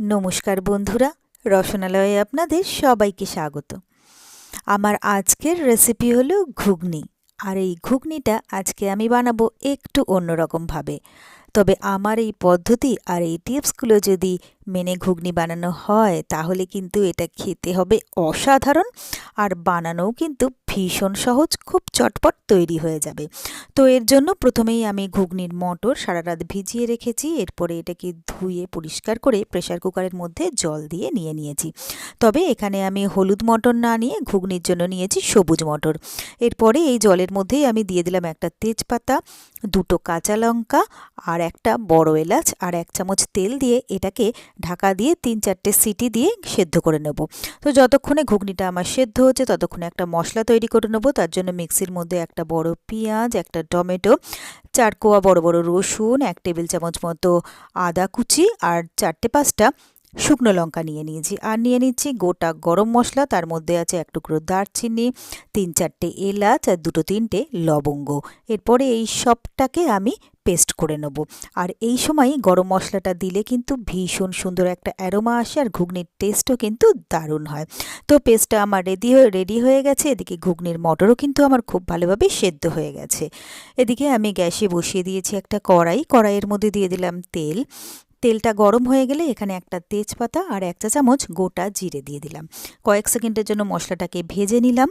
নমস্কার বন্ধুরা, রসনালয়ে আপনাদের সবাইকে স্বাগত। আমার আজকের রেসিপি হলো ঘুগনি। আর এই ঘুগনিটা আজকে আমি বানাবো একটু অন্যরকমভাবে। তবে আমার এই পদ্ধতি আর এই টিপসগুলো যদি মেনে ঘুগনি বানানো হয়, তাহলে কিন্তু এটা খেতে হবে অসাধারণ আর বানানোও কিন্তু ভীষণ সহজ, খুব চটপট তৈরি হয়ে যাবে। তো এর জন্য প্রথমেই আমি ঘুগনির মটর সারা রাত ভিজিয়ে রেখেছি, এরপরে এটাকে ধুয়ে পরিষ্কার করে প্রেশার কুকারের মধ্যে জল দিয়ে নিয়ে নিয়েছি। তবে এখানে আমি হলুদ মটর না নিয়ে ঘুগনির জন্য নিয়েছি সবুজ মটর। এরপরে এই জলের মধ্যেই আমি দিয়ে দিলাম একটা তেজপাতা, দুটো কাঁচা লঙ্কা আর একটা বড় এলাচ আর এক চামচ তেল দিয়ে এটাকে ঢাকা দিয়ে তিন চারটে সিটি দিয়ে সেদ্ধ করে নেব। তো যতক্ষণে ঘুগনিটা আমার সেদ্ধ হচ্ছে, ততক্ষণে একটা মশলা তৈরি করে নেব। তার জন্য মিক্সির মধ্যে একটা বড় পেঁয়াজ, একটা টমেটো, চার কোয়া বড় বড় রসুন, এক টেবিল চামচ মতো আদা কুচি আর চারটে পাঁচটা শুকনো লঙ্কা নিয়ে নিয়েছি। আর নিয়ে নিচ্ছি গোটা গরম মশলা, তার মধ্যে আছে এক টুকরো দারচিনি, তিন চারটে এলাচ আর দুটো তিনটে লবঙ্গ। এরপরে এই সবটাকে আমি পেস্ট করে নেব। আর এই সময় গরম মশলাটা দিলে কিন্তু ভীষণ সুন্দর একটা অ্যারোমা আসে আর ঘুগনির টেস্টও কিন্তু দারুণ হয়। তো পেস্টটা আমার রেডি হয়ে রেডি হয়ে গেছে। এদিকে ঘুগনির মটরও কিন্তু আমার খুব ভালোভাবে সেদ্ধ হয়ে গেছে। এদিকে আমি গ্যাসে বসিয়ে দিয়েছি একটা কড়াই। কড়াইয়ের মধ্যে দিয়ে দিলাম তেল। তেলটা গরম হয়ে গেলে এখানে একটা তেজপাতা আর এক চা চামচ গোটা জিরে দিয়ে দিলাম। কয়েক সেকেন্ডের জন্য মশলাটাকে ভেজে নিলাম।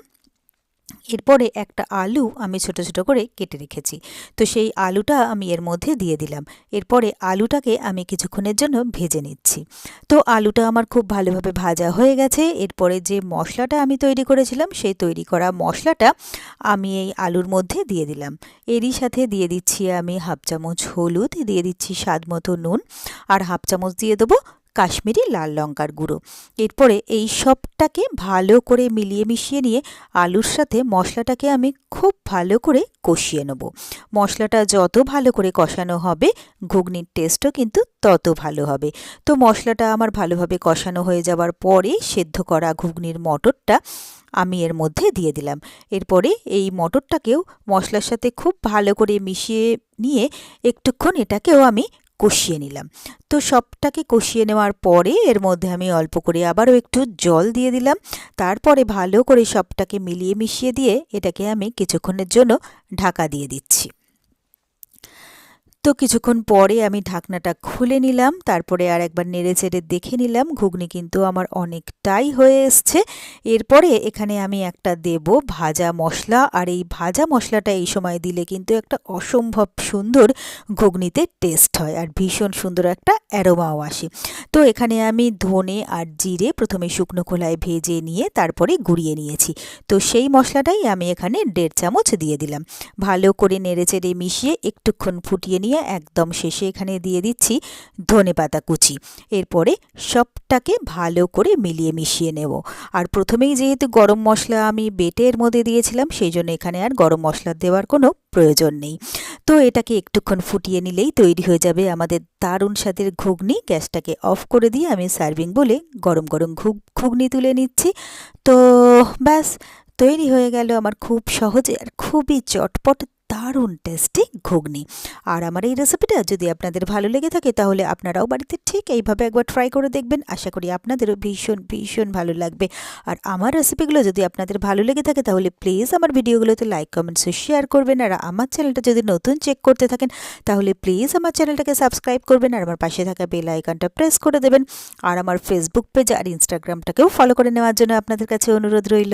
এরপরে একটা আলু আমি ছোট ছোট করে কেটে রেখেছি। তো সেই আলুটা আমি এর মধ্যে দিয়ে দিলাম। এরপরে আলুটাকে আমি কিছুক্ষণের জন্য ভেজে নিচ্ছি। তো আলুটা আমার খুব ভালোভাবে ভাজা হয়ে গেছে। এরপরে যে মশলাটা আমি তৈরি করেছিলাম, সেই তৈরি করা মশলাটা আমি এই আলুর মধ্যে দিয়ে দিলাম। এরই সাথে দিয়ে দিচ্ছি আমি হাফ চামচ হলুদ, দিয়ে দিচ্ছি স্বাদ মতো নুন, আর হাফ চামচ দিয়ে দেবো কাশ্মীরি লাল লঙ্কার গুঁড়ো। এরপরে এই সবটাকে ভালো করে মিলিয়ে মিশিয়ে নিয়ে আলুর সাথে মশলাটাকে আমি খুব ভালো করে কষিয়ে নেব। মশলাটা যত ভালো করে কষানো হবে, ঘুগনির টেস্টও কিন্তু তত ভালো হবে। তো মশলাটা আমার ভালোভাবে কষানো হয়ে যাওয়ার পরে সেদ্ধ করা ঘুগনির মটরটা আমি এর মধ্যে দিয়ে দিলাম। এরপরে এই মটরটাকেও মশলার সাথে খুব ভালো করে মিশিয়ে নিয়ে একটুক্ষণ এটাকেও আমি কষিয়ে নিলাম। তো সবটাকে কষিয়ে নেওয়ার পরে এর মধ্যে আমি অল্প করে আবারও একটু জল দিয়ে দিলাম। তারপরে ভালো করে সবটাকে মিলিয়ে মিশিয়ে দিয়ে এটাকে আমি কিছুক্ষণের জন্য ঢাকা দিয়ে দিচ্ছি। তো কিছুক্ষণ পরে আমি ঢাকনাটা খুলে নিলাম, তারপরে আর একবার নেড়ে চেড়ে দেখে নিলাম, ঘুগনি কিন্তু আমার অনেকটাই হয়ে এসছে। এরপরে এখানে আমি একটা দেব ভাজা মশলা, আর এই ভাজা মশলাটা এই সময় দিলে কিন্তু একটা অসম্ভব সুন্দর ঘুগনিতে টেস্ট হয় আর ভীষণ সুন্দর একটা অ্যারোমাও আসে। তো এখানে আমি ধনে আর জিরে প্রথমে শুকনো খোলায় ভেজে নিয়ে তারপরে গুঁড়িয়ে নিয়েছি। তো সেই মশলাটাই আমি এখানে দেড় চামচ দিয়ে দিলাম। ভালো করে নেড়ে চেড়ে মিশিয়ে একটুক্ষণ ফুটিয়ে নিয়ে একদম শেষে এখানে দিয়ে দিচ্ছি ধনে পাতা কুচি। এরপরে সবটাকে ভালো করে মিলিয়ে মিশিয়ে নেব। আর প্রথমেই যেহেতু গরম মশলা আমি বেটের মধ্যে দিয়েছিলাম, সেই জন্য এখানে আর গরম মশলা দেওয়ার কোনো প্রয়োজন নেই। তো এটাকে একটুক্ষণ ফুটিয়ে নিলেই তৈরি হয়ে যাবে আমাদের দারুণ স্বাদের ঘুগনি। গ্যাসটাকে অফ করে দিয়ে আমি সার্ভিং বলে গরম গরম ঘুগ, ঘুগনি তুলে নিচ্ছি। তো ব্যাস, তৈরি হয়ে গেল আমার খুব সহজে আর খুবই চটপট দারুণ টেস্টি ঘুগনি। আর আমার এই রেসিপিটা যদি আপনাদের ভালো লেগে থাকে, তাহলে আপনারাও বাড়িতে ঠিক এইভাবে একবার ট্রাই করে দেখবেন। আশা করি আপনাদেরও ভীষণ ভীষণ ভালো লাগবে। আর আমার রেসিপিগুলো যদি আপনাদের ভালো লেগে থাকে, তাহলে প্লিজ আমার ভিডিওগুলোতে লাইক কমেন্টস শেয়ার করবেন। আর আমার চ্যানেলটা যদি নতুন চেক করতে থাকেন, তাহলে প্লিজ আমার চ্যানেলটাকে সাবস্ক্রাইব করবেন। আর আমার পাশে থাকা বেল আইকনটা প্রেস করে দেবেন। আর আমার ফেসবুক পেজ আর ইনস্টাগ্রামটাকেও ফলো করে নেওয়ার জন্য আপনাদের কাছে অনুরোধ রইল।